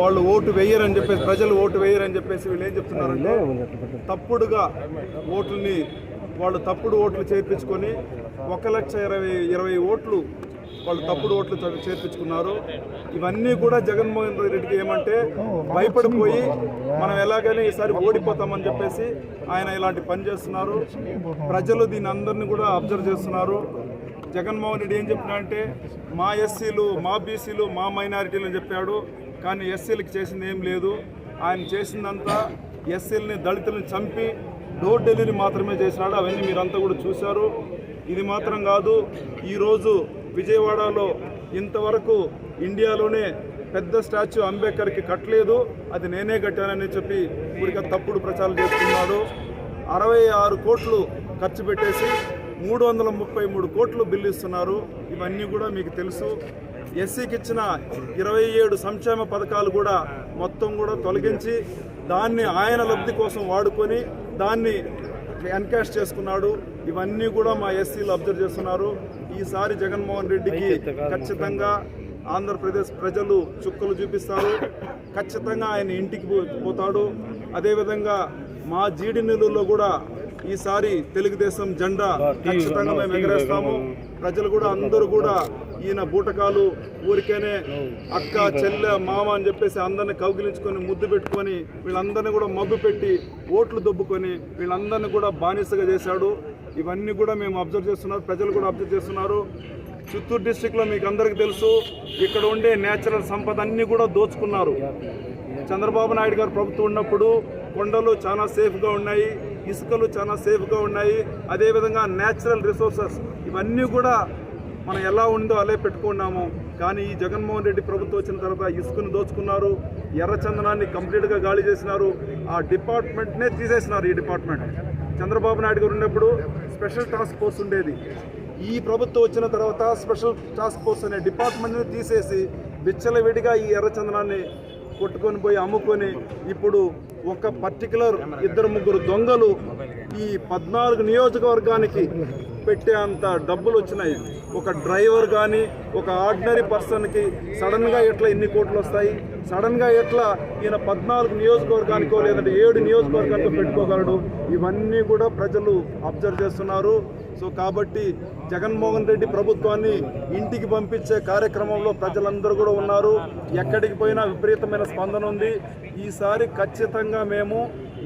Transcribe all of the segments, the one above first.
వాళ్ళు ఓటు వేయరని చెప్పేసి ప్రజలు ఓటు వేయరని చెప్పేసి వీళ్ళు ఏం చెప్తున్నారంటే తప్పుడుగా ఓట్లని వాళ్ళు తప్పుడు ఓట్లు చేర్పించుకొని ఒక లక్ష ఇరవై ఇరవై ఓట్లు వాళ్ళు తప్పుడు ఓట్లు చేర్పించుకున్నారు. ఇవన్నీ కూడా జగన్మోహన్ రెడ్డికి ఏమంటే భయపడిపోయి మనం ఎలాగైనా ఈసారి ఓడిపోతామని చెప్పేసి ఆయన ఇలాంటి పని చేస్తున్నారు. ప్రజలు దీని అందరినీ కూడా అబ్జర్వ్ చేస్తున్నారు. జగన్మోహన్ రెడ్డి ఏం చెప్పినా మా ఎస్సీలు మా బీసీలు మా మైనారిటీలు అని చెప్పాడు. కానీ ఎస్సీలకు చేసింది ఏం లేదు. ఆయన చేసిందంతా ఎస్సీలని దళితులను చంపి డోర్ డెలివరీ మాత్రమే చేసినాడు. అవన్నీ మీరంతా కూడా చూశారు. ఇది మాత్రం కాదు ఈరోజు విజయవాడలో ఇంతవరకు ఇండియాలోనే పెద్ద స్టాచ్యూ అంబేద్కర్కి కట్టలేదు. అది నేనే కట్టానని చెప్పి ఊరిక తప్పుడు ప్రచారం చేస్తున్నాడు. అరవై ఆరు కోట్లు ఖర్చు పెట్టేసి మూడు వందల ముప్పై మూడు కోట్లు బిల్లు ఇస్తున్నారు. ఇవన్నీ కూడా మీకు తెలుసు. ఎస్సీకి ఇచ్చిన ఇరవై ఏడు సంక్షేమ పథకాలు కూడా మొత్తం కూడా తొలగించి దాన్ని ఆయన లబ్ధి కోసం వాడుకొని దాన్ని ఎన్కాష్ చేసుకున్నాడు. ఇవన్నీ కూడా మా ఎస్సీలు అబ్జర్వ్ చేస్తున్నారు. ఈసారి జగన్మోహన్ రెడ్డికి ఖచ్చితంగా ఆంధ్రప్రదేశ్ ప్రజలు చుక్కలు చూపిస్తారు. ఖచ్చితంగా ఆయన ఇంటికి పోతాడు. అదేవిధంగా మా జీడి నెల్లూరులో కూడా ఈసారి తెలుగుదేశం జెండా ఖచ్చితంగా మేము ఎగరేస్తాము. ప్రజలు కూడా అందరూ కూడా ఈయన బూటకాలు ఊరికేనే అక్క చెల్లె మామ అని చెప్పేసి అందరిని కౌగిలించుకొని ముద్దు పెట్టుకొని వీళ్ళందరినీ కూడా మబ్బు పెట్టి ఓట్లు దొబ్బుకొని వీళ్ళందరినీ కూడా బానిసగా చేశాడు. ఇవన్నీ కూడా మేము అబ్జర్వ్ చేస్తున్నారు. ప్రజలు కూడా అబ్జర్వ్ చేస్తున్నారు. చిత్తూరు డిస్టిక్లో మీకు అందరికీ తెలుసు ఇక్కడ ఉండే నేచురల్ సంపద అన్నీ కూడా దోచుకున్నారు. చంద్రబాబు నాయుడు గారు ప్రభుత్వం ఉన్నప్పుడు కొండలు చాలా సేఫ్గా ఉన్నాయి. ఇసుకలు చాలా సేఫ్గా ఉన్నాయి. అదేవిధంగా న్యాచురల్ రిసోర్సెస్ ఇవన్నీ కూడా మనం ఎలా ఉందో అలా పెట్టుకున్నాము. కానీ ఈ జగన్మోహన్ రెడ్డి ప్రభుత్వం వచ్చిన తర్వాత ఇసుకను దోచుకున్నారు. ఎర్రచందనాన్ని కంప్లీట్గా గాలి చేసినారు. ఆ డిపార్ట్మెంట్నే తీసేసినారు ఈ డిపార్ట్మెంట్ చంద్రబాబు నాయుడు గారు ఉన్నప్పుడు స్పెషల్ టాస్క్ ఫోర్స్ ఉండేది. ఈ ప్రభుత్వం వచ్చిన తర్వాత స్పెషల్ టాస్క్ ఫోర్స్ అనే డిపార్ట్మెంట్ని తీసేసి విచ్చలవిడిగా ఈ ఎర్రచందనాన్ని కొట్టుకొని పోయి అమ్ముకొని ఇప్పుడు ఒక పర్టికులర్ ఇద్దరు ముగ్గురు దొంగలు ఈ పద్నాలుగు నియోజకవర్గానికి పెట్టే అంత డబ్బులు వచ్చినాయి. ఒక డ్రైవర్ కానీ ఒక ఆర్డినరీ పర్సన్కి సడన్గా ఎట్లా ఎన్ని కోట్లు వస్తాయి? సడన్గా ఎట్లా ఈయన పద్నాలుగు నియోజకవర్గానికో లేదంటే ఏడు నియోజకవర్గానికో పెట్టుకోగలడు? ఇవన్నీ కూడా ప్రజలు అబ్జర్వ్ చేస్తున్నారు. సో కాబట్టి జగన్మోహన్ రెడ్డి ప్రభుత్వాన్ని ఇంటికి పంపించే కార్యక్రమంలో ప్రజలందరూ కూడా ఉన్నారు. ఎక్కడికి పోయినా విపరీతమైన స్పందన ఉంది. ఈసారి ఖచ్చితంగా మేము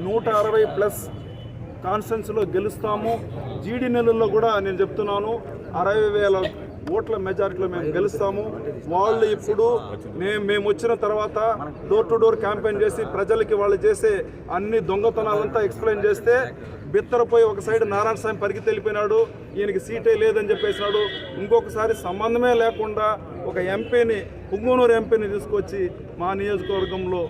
నూట అరవై ప్లస్ కాన్స్టెన్స్లో గెలుస్తాము. జీడి నెలల్లో కూడా నేను చెప్తున్నాను అరవై వేల ఓట్ల మెజారిటీలో మేము గెలుస్తాము. వాళ్ళు ఇప్పుడు నేను మేము వచ్చిన తర్వాత డోర్ టు డోర్ క్యాంపెయిన్ చేసి ప్రజలకి వాళ్ళు చేసే అన్ని దొంగతనాలంతా ఎక్స్ప్లెయిన్ చేస్తే బిత్తరపోయి ఒక సైడ్ నారాయణ స్వామి పరిగి తెలిపినాడు ఈయనకి సీటే లేదని చెప్పేసినాడు. ఇంకొకసారి సంబంధమే లేకుండా ఒక ఎంపీని పుంగనూరు ఎంపీని తీసుకొచ్చి మా నియోజకవర్గంలో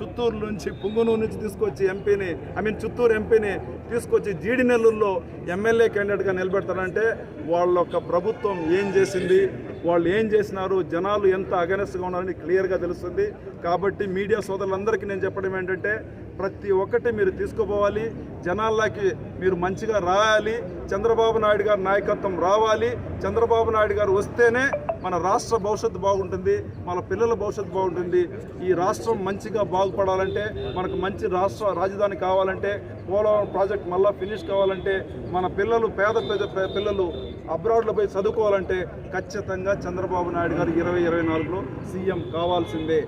చిత్తూరు నుంచి పుంగనూరు నుంచి తీసుకొచ్చి ఎంపీని ఐ మీన్ చిత్తూరు ఎంపీని తీసుకొచ్చి జీడి నెల్లూరులో ఎమ్మెల్యే క్యాండిడేట్గా నిలబెడతారంటే వాళ్ళ యొక్క ప్రభుత్వం ఏం చేసింది వాళ్ళు ఏం చేసినారు జనాలు ఎంత అగనెస్ట్గా ఉన్నారని క్లియర్గా తెలుస్తుంది. కాబట్టి మీడియా సోదరులందరికీ నేను చెప్పడం ఏంటంటే ప్రతి ఒక్కటి మీరు తీసుకుపోవాలి జనాల్లోకి మీరు మంచిగా రాయాలి చంద్రబాబు నాయుడు గారి నాయకత్వం రావాలి చంద్రబాబు నాయుడు గారు వస్తేనే మన రాష్ట్ర భవిష్యత్తు బాగుంటుంది మన పిల్లల భవిష్యత్తు బాగుంటుంది. ఈ రాష్ట్రం మంచిగా బాగుపడాలంటే మనకు మంచి రాష్ట్ర రాజధాని కావాలంటే పోలవరం ప్రాజెక్ట్ మళ్ళీ ఫినిష్ కావాలంటే మన పిల్లలు పేద పేద పిల్లలు అబ్రాడ్లో పోయి చదువుకోవాలంటే ఖచ్చితంగా చంద్రబాబు నాయుడు గారు ఇరవై ఇరవై నాలుగులో సీఎం కావాల్సిందే.